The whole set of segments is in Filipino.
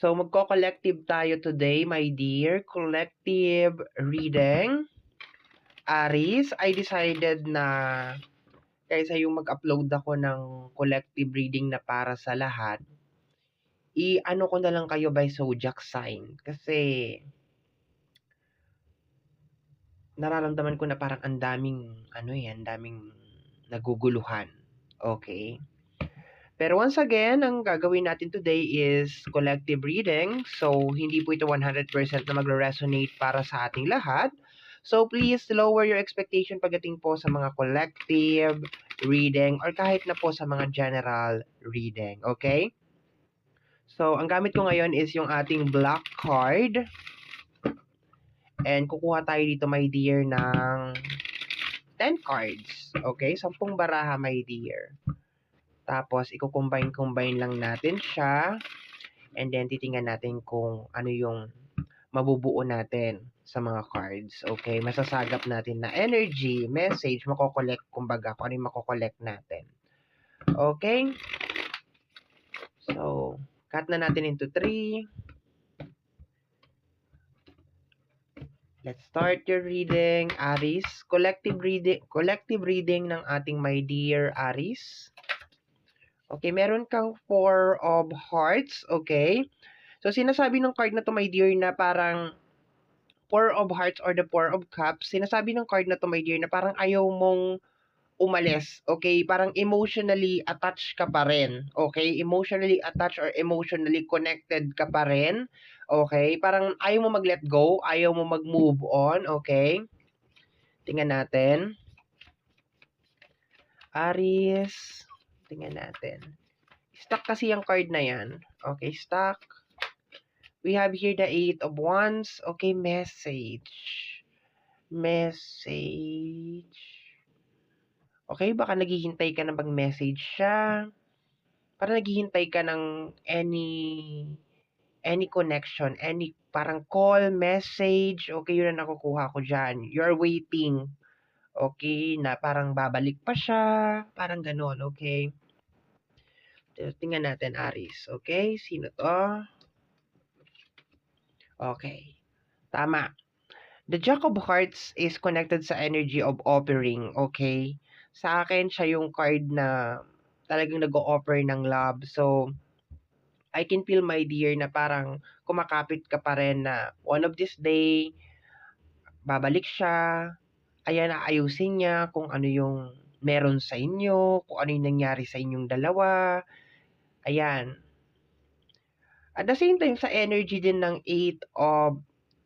So, magko-collective tayo today, my dear. Collective reading. Aris, I decided na kaysa yung mag-upload ako ng collective reading na para sa lahat, i-ano ko na lang kayo by zodiac sign. Kasi, nararamdaman ko na parang ang daming, ano yan, daming naguguluhan. Okay? Pero once again, ang gagawin natin today is collective reading. So, hindi po ito 100% na magre-resonate para sa ating lahat. So, please lower your expectation pagdating po sa mga collective reading or kahit na po sa mga general reading. Okay? So, ang gamit ko ngayon is yung ating black card. And kukuha tayo dito, my dear, ng 10 cards. Okay? Sampung baraha, my dear. Tapos, i-combine-combine lang natin siya. And then, titingnan natin kung ano yung mabubuo natin sa mga cards. Okay? Masasagap natin na energy, message, makokollect, kumbaga, kung ano yung makokollect natin. Okay? So, cut na natin into 3. Let's start your reading, Aris. Collective reading, collective reading ng ating my dear Aris. Okay, meron kang four of hearts, okay? So, sinasabi ng card na to, my dear, na parang four of hearts or the four of cups, sinasabi ng card na to, my dear, na parang ayaw mong umalis, okay? Parang emotionally attached ka pa rin, okay? Emotionally attached or emotionally connected ka pa rin, okay? Parang ayaw mo mag-let go, ayaw mo mag-move on, okay? Tingnan natin. Aries, tingnan natin. Stuck kasi yung card na yan. Okay, stuck. We have here the Eight of Wands. Okay, message. Message. Okay, baka naghihintay ka na bang message siya. Para naghihintay ka ng any any connection, any parang call, message. Okay, yun ang nakukuha ko dyan. You're waiting. Okay, na parang babalik pa siya. Parang ganon, okay? Tingnan natin, Aris. Okay, sino to? Okay. Tama. The Jack of Hearts is connected sa energy of offering, okay? Sa akin, siya yung card na talagang nag-o-offer ng love. So, I can feel, my dear, na parang kumakapit ka pa rin na one of this day, babalik siya, ayan, aayusin niya kung ano yung meron sa inyo, kung ano yung nangyari sa inyong dalawa. Ayan. At the same time, sa energy din ng Eight of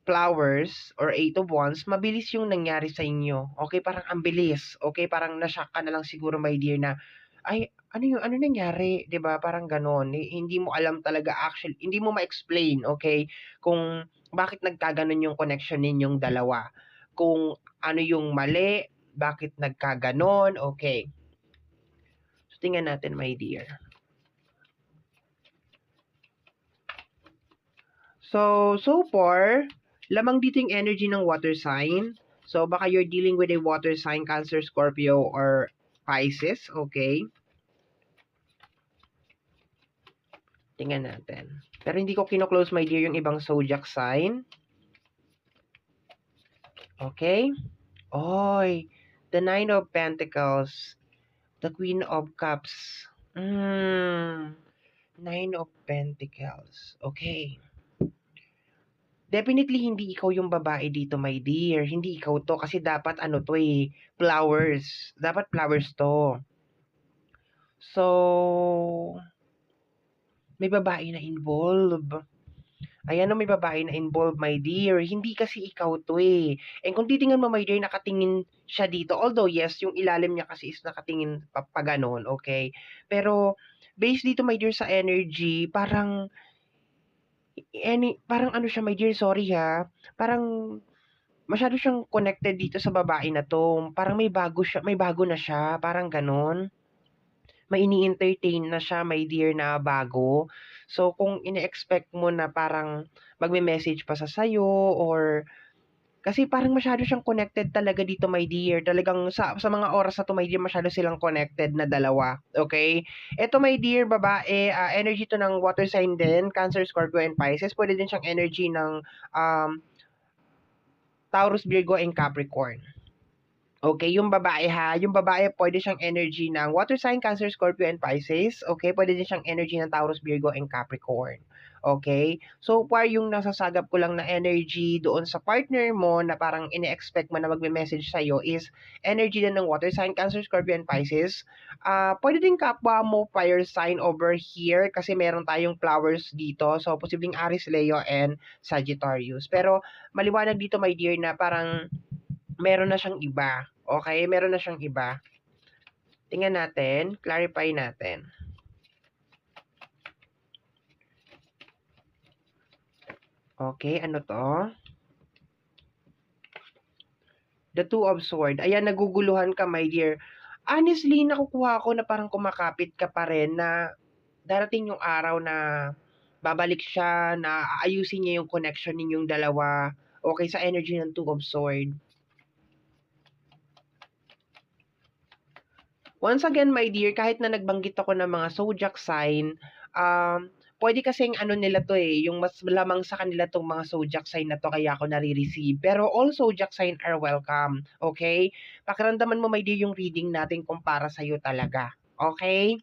Flowers or Eight of Wands, mabilis yung nangyari sa inyo. Okay, parang ang bilis. Okay, parang nashock ka na lang siguro, my dear, na ay, ano yung, ano nangyari, ba Parang ganon. Hindi mo alam talaga actually, hindi mo ma-explain, okay, kung bakit nagkaganon yung connection ninyong dalawa. Kung ano yung mali, bakit nagkaganon, okay. So, tingnan natin, my dear. So, so far, lamang dito yung energy ng water sign. So, baka you're dealing with a water sign, Cancer, Scorpio, or Pisces, okay? Tingnan natin. Pero hindi ko kino-close, my dear, yung ibang zodiac sign. Okay? Oy, the Nine of Pentacles, the Queen of Cups. Mm, Nine of Pentacles. Okay. Definitely hindi ikaw yung babae dito, my dear. Hindi ikaw to kasi dapat ano to eh, flowers. Dapat flowers to. So, may babae na involved. Ayan na may babae na involved, my dear. Hindi kasi ikaw to eh. And kung titingnan mo, my dear, nakatingin siya dito. Although, yes, yung ilalim niya kasi is nakatingin pa, pa ganon, okay? Pero, based dito, my dear, sa energy, parang any, parang ano siya, my dear, sorry ha, parang masyado siyang connected dito sa babae na to. Parang may bago siya, may bago na siya, parang ganon. May ini-entertain na siya, my dear, na bago. So, kung ine-expect mo na parang magme-message pa sa sayo or Kasi parang masyado siyang connected talaga dito, my dear. Talagang sa, sa mga oras na to, my dear, masyado silang connected na dalawa. Okay? Ito, my dear, babae, uh, energy to ng water sign din, Cancer, Scorpio, and Pisces. Pwede din siyang energy ng um, Taurus, Virgo, and Capricorn. Okay, yung babae ha, yung babae pwede siyang energy ng water sign, Cancer, Scorpio, and Pisces. Okay, pwede din siyang energy ng Taurus, Virgo, and Capricorn. Okay? So far, yung nasasagap ko lang na energy doon sa partner mo na parang ine-expect mo na magme-message sa'yo is energy din ng water sign, Cancer, Scorpio, and Pisces. Uh, pwede din kapwa mo fire sign over here kasi meron tayong flowers dito. So, posibleng Aries, Leo, and Sagittarius. Pero, maliwanag dito, my dear, na parang meron na siyang iba. Okay? Meron na siyang iba. Tingnan natin, clarify natin. Okay, ano to? The Two of Swords. Ayan, naguguluhan ka, my dear. Honestly, nakukuha ko na parang kumakapit ka pa rin na darating yung araw na babalik siya, na aayusin niya yung connection ninyong dalawa. Okay, sa energy ng Two of Swords. Once again, my dear, kahit na nagbanggit ako ng mga zodiac sign, um, pwede kasing ano nila to eh, yung mas lamang sa kanila tong mga zodiac sign na to kaya ako nare-receive. Pero all zodiac sign are welcome. Okay? Pakiramdaman mo may dear yung reading natin kung para sa'yo talaga. Okay?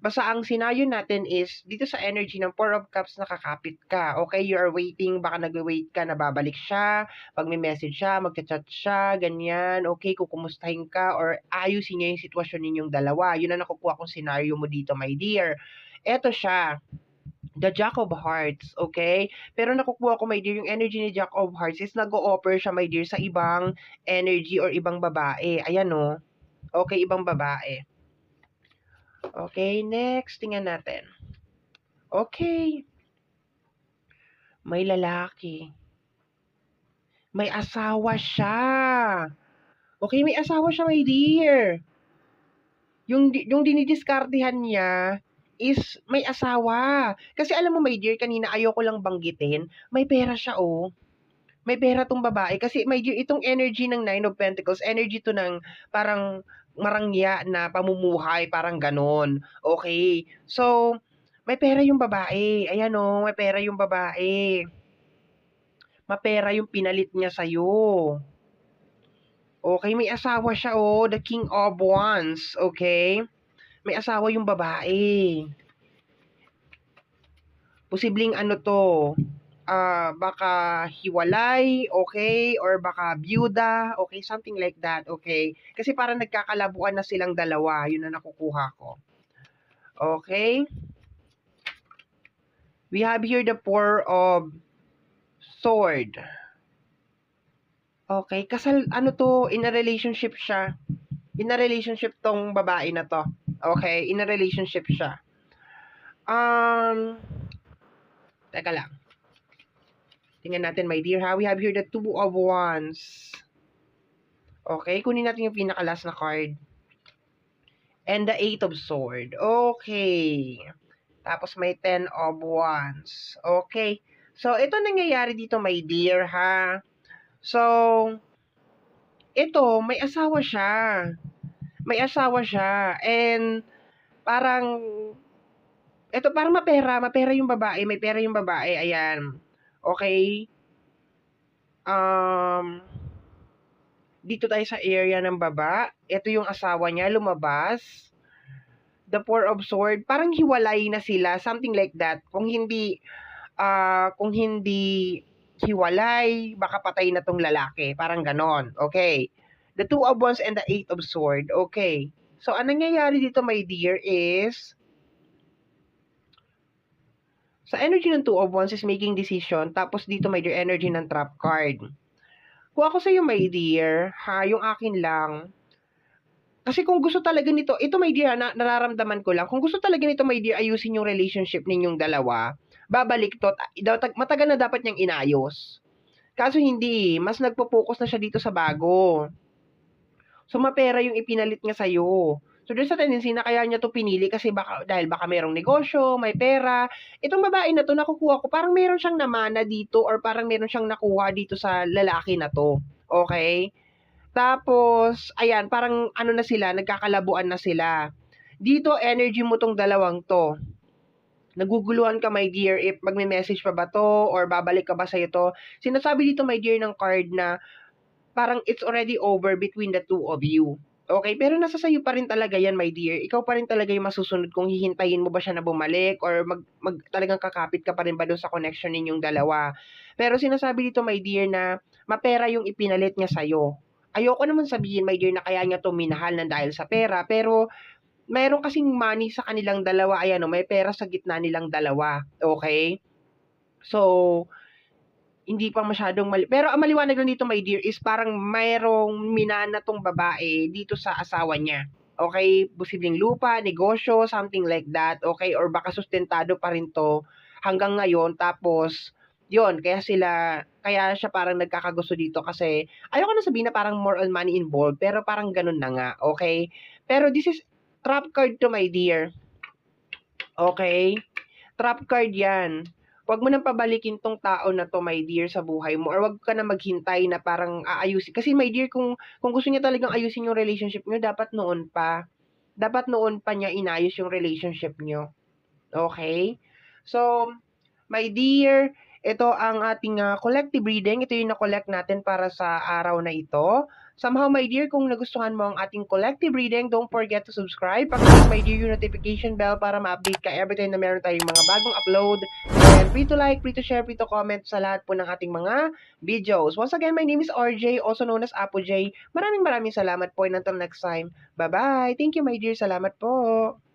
Basta ang scenario natin is, dito sa energy ng Four of Cups, nakakapit ka. Okay, you are waiting, baka nag-wait ka na babalik siya, pag may message siya, magchat-chat siya, ganyan. Okay, kukumustahin ka, or ayusin niya yung sitwasyon ninyong dalawa. Yun ang nakukuha kong scenario mo dito, my dear. Eto siya the Jack of Hearts, okay? Pero nakukuha ko, my dear, yung energy ni Jack of Hearts is nag-o-offer siya, my dear, sa ibang energy or ibang babae. Ayan, no? Okay, ibang babae. Okay, next, tingnan natin. Okay. May lalaki. May asawa siya. Okay, may asawa siya, my dear. Yung, yung dinidiskartihan niya, is may asawa. Kasi alam mo, my dear, kanina ayoko lang banggitin, may pera siya, oh. May pera tong babae. Kasi, dear, itong energy ng Nine of Pentacles, energy to ng parang marangya na pamumuhay, parang ganon. Okay. So, may pera yung babae. Ayan, oh, may pera yung babae. Mapera yung pinalit niya sa'yo. Okay, may asawa siya, oh, the King of Wands. Okay may asawa yung babae. Posibleng ano to, uh, baka hiwalay, okay, or baka byuda, okay, something like that, okay. Kasi parang nagkakalabuan na silang dalawa, yun na nakukuha ko. Okay. We have here the four of sword. Okay, kasal, ano to, in a relationship siya. In a relationship tong babae na to. Okay, in a relationship siya. Um, teka lang. Tingnan natin, my dear, ha? We have here the two of wands. Okay, kunin natin yung pinaka-last na card. And the eight of sword. Okay. Tapos may ten of wands. Okay. So, ito nangyayari dito, my dear, ha? So, ito, may asawa siya may asawa siya. And parang ito parang mapera, mapera yung babae, may pera yung babae, ayan. Okay? Um dito tayo sa area ng baba. Ito yung asawa niya, lumabas. The Four of Sword, parang hiwalay na sila, something like that. Kung hindi, uh, kung hindi hiwalay, baka patay na tong lalaki. Parang ganon. Okay. The two of wands and the eight of sword. Okay. So, ang nangyayari dito, my dear, is sa energy ng two of wands is making decision. Tapos dito, my dear, energy ng trap card. Kung ako sa iyo, my dear, ha, yung akin lang, kasi kung gusto talaga nito, ito my dear, na, nararamdaman ko lang, kung gusto talaga nito my dear, ayusin yung relationship ninyong dalawa, babalik to, matagal na dapat niyang inayos. Kaso hindi, mas nagpo-focus na siya dito sa bago. So, mapera yung ipinalit niya sa'yo. So, doon sa tendency na kaya niya 'to pinili kasi baka dahil baka merong negosyo, may pera. Itong babae na 'to nakukuha ko parang meron siyang namana dito or parang meron siyang nakuha dito sa lalaki na 'to, okey? Tapos ayan, parang ano na sila, nagkakalabuan na sila. Dito energy mo 'tong dalawang 'to. Naguguluhan ka my dear if magme-message pa ba 'to or babalik ka ba sa'yo 'to. Sinasabi dito my dear ng card na parang it's already over between the two of you. Okey, pero nasa sa'yo pa rin talaga 'yan my dear. Ikaw pa rin talaga yung masusunod kung hihintayin mo ba siya na bumalik or mag mag talagang kakapit ka pa rin ba dun sa connection ninyong dalawa. Pero sinasabi dito my dear na mapera yung ipinalit niya sa'yo. Ayoko naman sabihin my dear na kaya niya 'to minahal ng dahil sa pera, pero meron kasing money sa kanilang dalawa, ayan o, may pera sa gitna nilang dalawa, okey? So, hindi pa masyadong mali pero ang maliwanag lang dito my dear is parang mayroong minana 'tong babae dito sa asawa niya, okey? Posibleng lupa, negosyo, something like that, okey? Or baka sustentado pa rin 'to hanggang ngayon tapos yun, kaya sila kaya siya parang nagkakagusto dito kasi ayoko na sabihin na parang more on money involved, pero parang ganun na nga, okey? Pero this is trap card 'to my dear. Okey? Trap card 'yan. 'Wag mo ng pabalikin 'tong tao na 'to my dear sa buhay mo or 'wag ka na maghintay na parang aayusin kasi my dear kung kung gusto niya talagang ayusin yung relationship niyo dapat noon pa. Dapat noon pa niya inayos yung relationship niyo, okey? So, my dear, ito ang ating, ah, collective reading. Ito yung na-collect natin para sa araw na ito. Somehow my dear, kung nagustuhan mo ang ating collective reading, don't forget to subscribe. Paki-click my dear yung notification bell para ma-update ka everytime na meron tayong mga bagong upload. And free to like, free to share, free to comment sa lahat po ng ating mga videos. Once again, my name is RJ, also known as Apo J. Maraming maraming salamat po and until next time. Bye-bye. Thank you my dear. Salamat po.